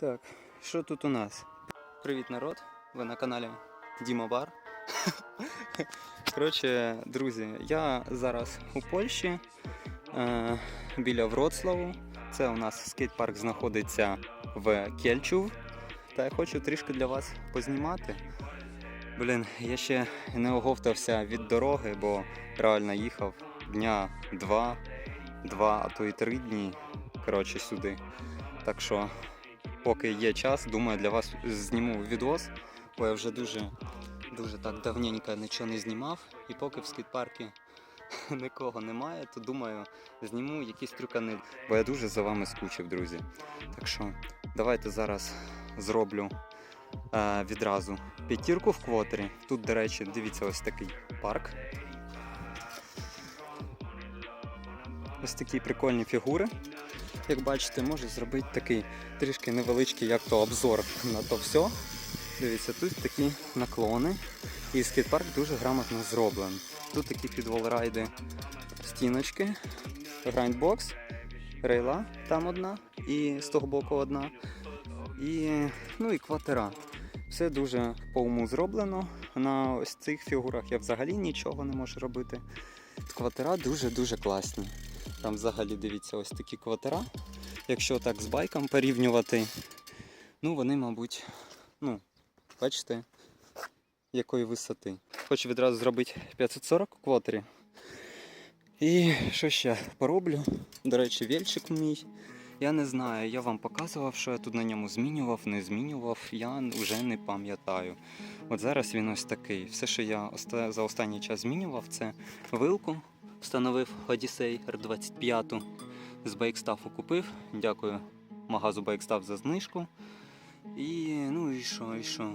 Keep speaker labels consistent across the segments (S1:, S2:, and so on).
S1: Так, що тут у нас? Привіт, народ! Ви на каналі Діма Бар. Коротше, друзі, я зараз у Польщі е, біля Вроцлаву. Це у нас скейт-парк знаходиться в Кельчув. Та я хочу трішки для вас познімати. Блін, я ще не оговтався від дороги, бо реально їхав дня два, два, а то й три дні коротше, сюди. Так що, поки є час, думаю, для вас зніму відос, бо я вже дуже, дуже так давненько нічого не знімав. І поки в скейт-парку нікого немає, то думаю, зніму якісь трюкани, бо я дуже за вами скучив, друзі. Так що, давайте зараз зроблю е, відразу п'ятірку в квотері. Тут, до речі, дивіться, ось такий парк. Ось такі прикольні фігури. Як бачите, можу зробити такий трішки невеличкий, як то обзор на то все. Дивіться, тут такі наклони. І скейт-парк дуже грамотно зроблений. Тут такі підволрайди стіночки, грайндбокс, рейла там одна, і з того боку одна. І, ну і квартира. Все дуже по уму зроблено. На ось цих фігурах я взагалі нічого не можу робити. Квартира дуже-дуже класні. Там взагалі дивіться ось такі квартира. Якщо так з байком порівнювати, ну вони, мабуть, ну, бачите, якої висоти. Хочу відразу зробити 540 у квотері. І що ще пороблю? До речі, вельчик мій. Я не знаю, я вам показував, що я тут на ньому змінював, не змінював, я вже не пам'ятаю. От зараз він ось такий. Все, що я за останній час змінював, це вилку. Встановив Odyssey R25 з Байкстафу купив. Дякую магазу Байкстаф за знижку. І ну і що, і що?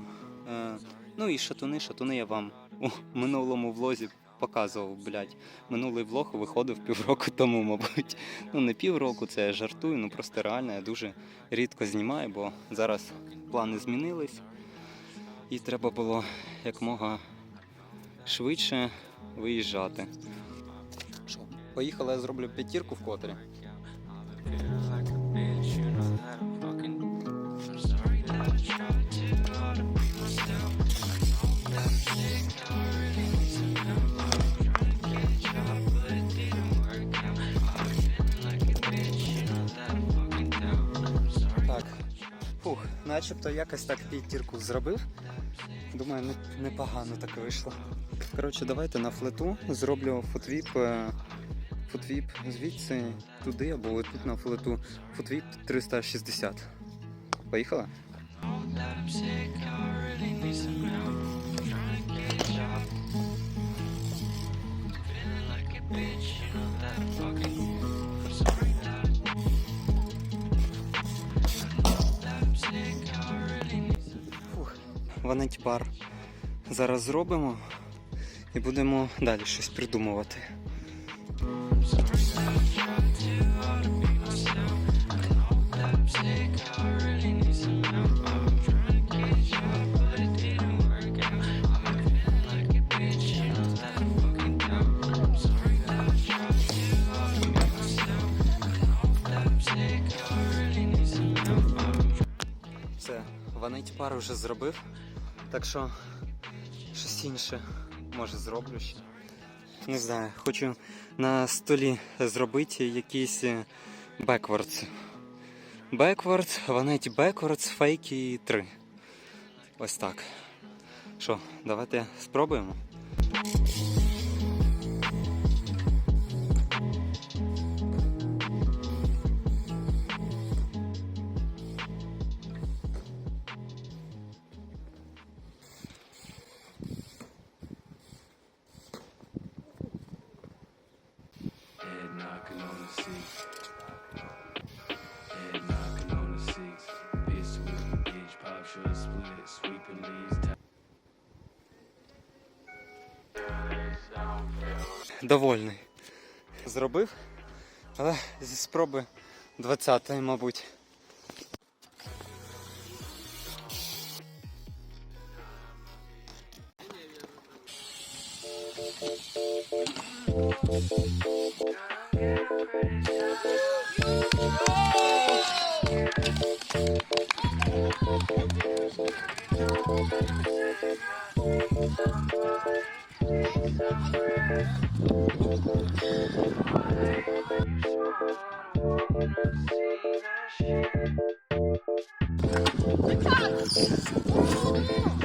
S1: Е, ну і шатуни, шатуни я вам у минулому влозі показував, блядь. Минулий влог виходив півроку тому, мабуть. Ну не півроку, це я жартую, ну просто реально я дуже рідко знімаю, бо зараз плани змінились. І треба було якмога швидше виїжджати. Поїхали, я зроблю п'ятірку в котрі. Начебто якось так п'ятірку зробив. Думаю, не- непогано так вийшло. Коротше, давайте на флету зроблю футвіп. Футвіп звідси туди або тут на флету. Футвіп 360. Поїхали? Фух, ванеті бар зараз зробимо і будемо далі щось придумувати. Все, ванеті пару вже зробив, так що щось інше може зроблю ще. Не знаю, хочу на столі зробити якісь backwards. Backwards, ванеті backwards, фейки 3. Ось так. Що, давайте спробуємо.
S2: Knocking on the six. Head knocking on the six. Bitch sweeping, bitch pop short split. Sweeping leaves.
S1: Довольний. Зробив, але зі спроби 20-ї, мабуть. Oh, job!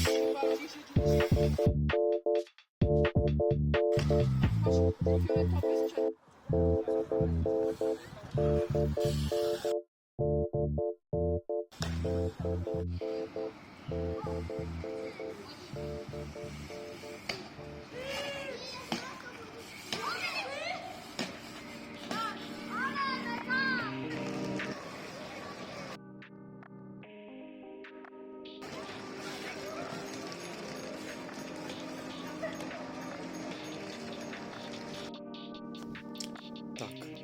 S1: Так,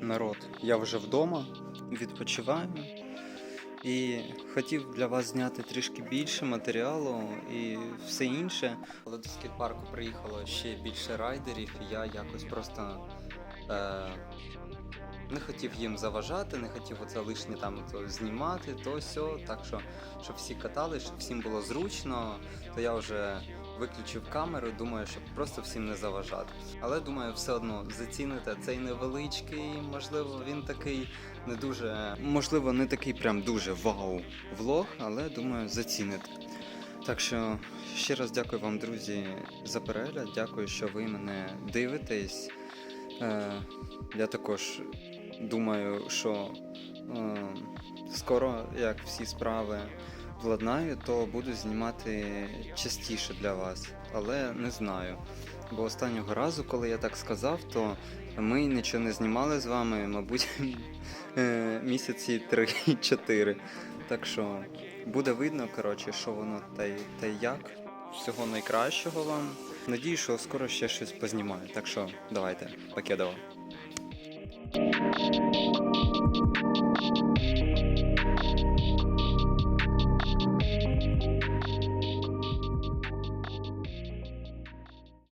S1: народ, я вже вдома, відпочиваю. І хотів для вас зняти трішки більше матеріалу і все інше. Але до скейт-парку приїхало ще більше райдерів, і я якось просто е, не хотів їм заважати, не хотів оце лишнє там то знімати, то сьо. Так що, щоб всі катали, щоб всім було зручно, то я вже виключив камеру, думаю, щоб просто всім не заважати. Але думаю, все одно заціните цей невеличкий, можливо, він такий не дуже, можливо, не такий прям дуже вау влог, але думаю, заціните. Так що ще раз дякую вам, друзі, за перегляд. Дякую, що ви мене дивитесь. Е, я також думаю, що е, скоро, як всі справи владнаю, то буду знімати частіше для вас, але не знаю. Бо останнього разу, коли я так сказав, то ми нічого не знімали з вами, мабуть, е, місяці 3-4. Так що буде видно, коротше, що воно та й, та й як. Всього найкращого вам. Надію, що скоро ще щось познімаю. Так що давайте, покедово. Thank you.